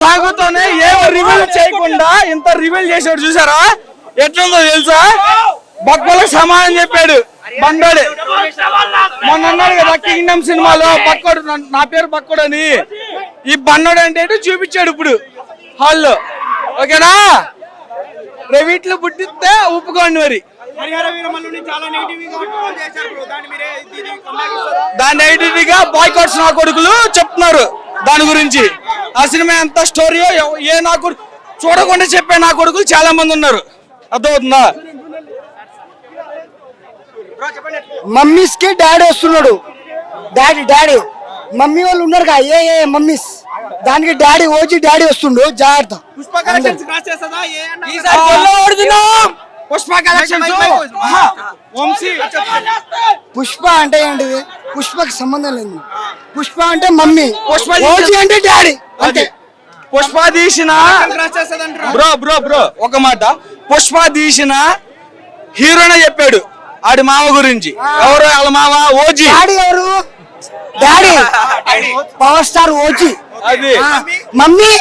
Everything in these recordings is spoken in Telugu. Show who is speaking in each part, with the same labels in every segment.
Speaker 1: సాగుతోనే ఏం రివీల్ చేయకుండా ఇంత రివీల్ చేసాడు చూసారా? ఎట్లుందో తెలుసా? బక్కలకు సమానం చెప్పాడు. బండోడు మొన్న అన్నాడు కదా కింగ్డమ్ సినిమాలో బక్కోడు నా- పేరు బక్కోడు అని. ఈ బండోడు అంటే చూపించాడు ఇప్పుడు. హాల్లో ఓకేనా? రెవిట్లు పుట్టిస్తే ఒప్పుకోండి మరి.
Speaker 2: దాన్ని
Speaker 1: దాని ఐడెంటిటీగా బాయ్కాట్స్ నా కొడుకులు చెప్తున్నారు. దాని గురించి. ఆ సినిమా ఎంత స్టోరీయో ఏ నా కొడుకు చూడకుండా చెప్పే నా కొడుకులు చాలా మంది ఉన్నారు. అర్థమవుతుందా?
Speaker 3: మమ్మీస్కి డాడీ వస్తున్నాడు. Daddy daddy. మమ్మీ వాళ్ళు ఉన్నారు కదా ఏ ఏ మమ్మీస్. దానికి డాడీ ఓజీ డాడీ వస్తుండు. జాగ్రత్త.
Speaker 2: పుష్ప కలెక్షన్స్ క్రాస్ చేస్తుందా ఏ అన్న?
Speaker 1: పుష్ప కలెక్షన్స్. వంశీ
Speaker 3: పుష్ప అంటే ఏంటిది? పుష్పకి సంబంధం లేదు. పుష్ప అంటే మమ్మీ.
Speaker 1: పుష్ప
Speaker 3: ఓజీ అంటే డాడీ. అంతే.
Speaker 1: పుష్ప తీసిన బ్రో బ్రో బ్రో ఒక మాట. పుష్ప తీసిన హీరోనే చెప్పాడు. ఆడి మామ గురించి. ఎవరు? వాళ్ళ మామ ఓజీ.
Speaker 3: డాడీ ఎవరు? డాడీ. Power star OG.
Speaker 1: అది.
Speaker 3: మమ్మీ.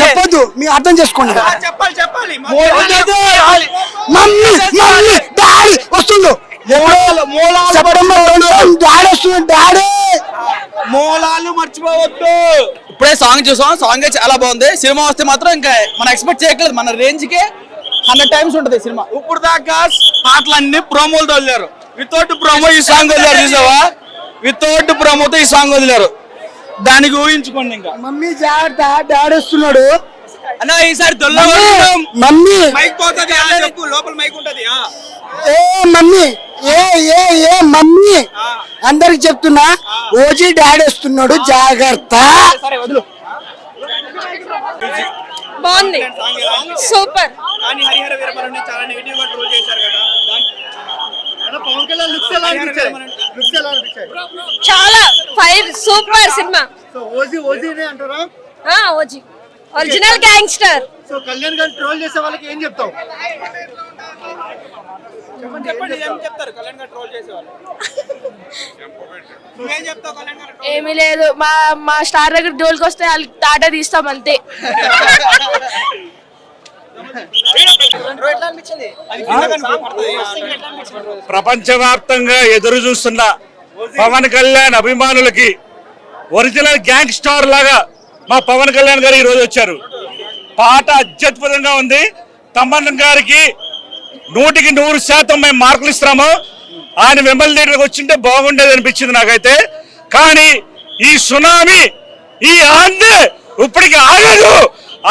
Speaker 3: చెప్పొద్దు. మీరు అర్థం చేసుకోండి.
Speaker 2: చెప్పాలి చెప్పాలి.
Speaker 3: మమ్మీ. మమ్మీ డాడీ వస్తుంది
Speaker 1: మూలాలు మర్చిపోవద్దు.
Speaker 4: ఇప్పుడే సాంగ్ చూసాం సాంగ్ చాలా బాగుంది. సినిమా వస్తే మాత్రం ఇంకా మనం ఎక్స్పెక్ట్ చేయట్లేదు మన రేంజ్కి హండ్రెడ్ టైమ్స్ ఉంటుంది సినిమా.
Speaker 1: ఇప్పుడు దాకా పాటలన్నీ ప్రోమోలు వదిలేరు వితౌట్ ప్రోమో ఈ సాంగ్ వదిలేరు చూసావా? వితౌట్ ప్రోమోతో ఈ సాంగ్ వదిలేరు. దానికి ఊహించుకోండి ఇంకా.
Speaker 3: మమ్మీ జాగ్రత్త డాడీ వస్తున్నాడు.
Speaker 4: అన్న ఈసారి
Speaker 3: మమ్మీ, మమ్మీ.
Speaker 2: మైక్ పోతుంది లోపల మైక్ ఉంటది ఆ.
Speaker 3: ఏ మమ్మీ. ఏ ఏ ఏ మమ్మీ. అందరికి చెప్తున్నా ఓజీ డాడీ వస్తున్నాడు జాగ్రత్త.
Speaker 5: బాగుంది. సూపర్.
Speaker 2: కానీ హరిహర వీరమల్లుని చాలా నెగిటివ్గా ట్రోల్ చేశారు కదా. దాన్ని-
Speaker 6: పవన్ కళ్యాణ్ లుక్స్ ఎలా
Speaker 2: హరిహర
Speaker 6: అనిపించాయి?
Speaker 2: వీరమల్లుని-
Speaker 6: లుక్స్ ఎలా అనిపించాయి?
Speaker 5: చాలా ఫైర్ సూపర్ సినిమా.
Speaker 6: ఓజీ ఓజీనే అంటారా?
Speaker 5: ఆ, OG. Original gangster
Speaker 6: so Kalyan గారిని ట్రోల్ చేసే వాళ్ళకి ఏం చెప్తావు?
Speaker 2: చెప్పండి ఏం చెప్తారు? కళ్యాణ్ గారు ట్రోల్ చేసేవాళ్ళు. నువ్వేం చెప్తావు కళ్యాణ్ గారు? troll
Speaker 7: ఏమీ లేదు. మా మా స్టార్ దగ్గర జోలికి వస్తే వాళ్ళు టాటా తీస్తాం అంతే.
Speaker 2: అది కింద కనపడుతుంది. ఆ,
Speaker 8: ప్రపంచవ్యాప్తంగా ఎదురు చూస్తున్న పవన్ కళ్యాణ్ అభిమానులకి ఒరిజినల్ గ్యాంగ్ స్టార్ లాగా మా పవన్ కళ్యాణ్ గారు ఈ రోజు వచ్చారు. పాట అత్యద్భుతంగా ఉంది. తమ్మన్ గారికి నూటికి నూరు శాతం మేము మార్కులు ఇస్తున్నాము. ఆయన మిమ్మల్ని దగ్గరకు వచ్చింటే బాగుండేది అనిపించింది నాకైతే. కానీ ఈ సునామీ ఈ ఆంధ్ర ఇప్పటికి ఆగదు.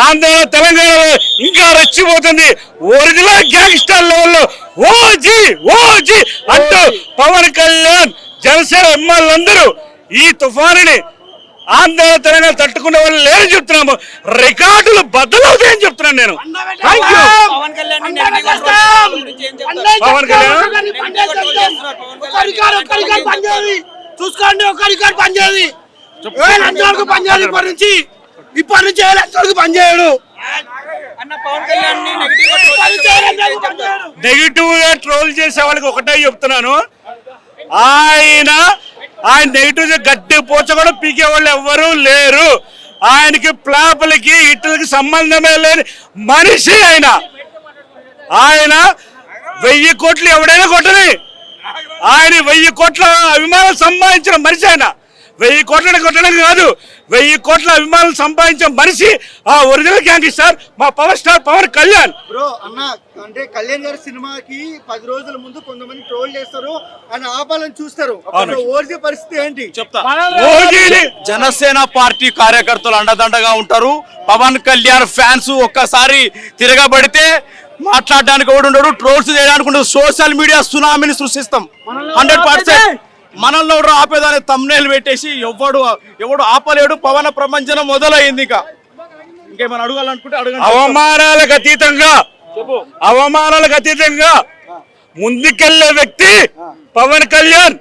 Speaker 8: ఆంధ్ర తెలంగాణలో ఇంకా రెచ్చిపోతుంది. ఒరిజినల్ గ్యాంగ్స్టర్ లెవెల్లో ఓజీ ఓజీ అంటూ పవన్ కళ్యాణ్ జనసేన ఎమ్మెల్యేలందరూ ఈ తుఫానుని ఆంధ్ర తెలంగాణ తట్టుకునే వాళ్ళు లేరని చెప్తున్నాము. రికార్డులు బద్దలవుతాయని చెప్తున్నాను నేను. Thank you
Speaker 2: Pawan Kalyan.
Speaker 6: చూసుకోండి ఒక రికార్డ్ పనిచేయదు వరకు పనిచేయదు ఇప్పటి నుంచి? ఇప్పటి నుంచి పనిచేయడు?
Speaker 8: నెగిటివ్గా ట్రోల్ చేసే వాళ్ళకి ఒకటే చెప్తున్నాను. ఆయన ఆయన నెగిటివ్ గట్టి పోచ కూడా పీకే వాళ్ళు ఎవ్వరూ లేరు. ఆయనకి ప్లాపులకి ఇట్లకి సంబంధమే లేని మనిషి ఆయన. ఆయన వెయ్యి కోట్లు ఎవడైనా కొట్టని. ఆయన వెయ్యి కోట్ల అభిమానం సంపాదించిన మనిషి ఆయన. వెయ్యి కోట్లని కొట్టడం కాదు వెయ్యి కోట్ల అభిమానులు సంపాదించిన మనిషి ఆ ఒరిజినల్ గ్యాంగ్స్టర్ మా power star Pawan Kalyan.
Speaker 6: Bro అన్న అంటే కళ్యాణ్ గారి సినిమాకి పది రోజుల ముందు కొంతమంది ట్రోల్ చేస్తారు అని ఆపాలని చూస్తారు. ఓజీ పరిస్థితి ఏంటి?
Speaker 8: ఓజీని
Speaker 4: జనసేన పార్టీ కార్యకర్తలు అండదండగా ఉంటారు. పవన్ కళ్యాణ్ ఫ్యాన్స్ ఒక్కసారి తిరగబడితే మాట్లాడడానికి కూడా ఉండడు ట్రోల్స్ చేయడానికి ఉండదు సోషల్ మీడియా సునామీని సృష్టిస్తాం. Hundred percent. మనల్ని ఎవరు ఆపేదాన్ని తమ్నేలు పెట్టేసి ఎవడు ఎవడు ఆపలేడు పవన ప్రపంచం మొదలైంది ఇక. ఇంకేమైనా అడగాలనుకుంటే అడగండి.
Speaker 8: అవమానాలకు అతీతంగా. అవమానాలకు అతీతంగా. ముందుకెళ్ళే వ్యక్తి పవన్ కళ్యాణ్.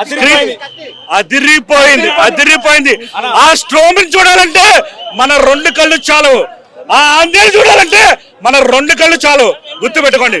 Speaker 4: అదిరిపోయింది.
Speaker 8: అదిరిపోయింది అదిరిపోయింది. ఆ స్ట్రోమ్ చూడాలంటే మన రెండు కళ్ళు చాలు. ఆ ఆంధ్ర చూడాలంటే మన రెండు కళ్ళు చాలు. గుర్తు పెట్టుకోండి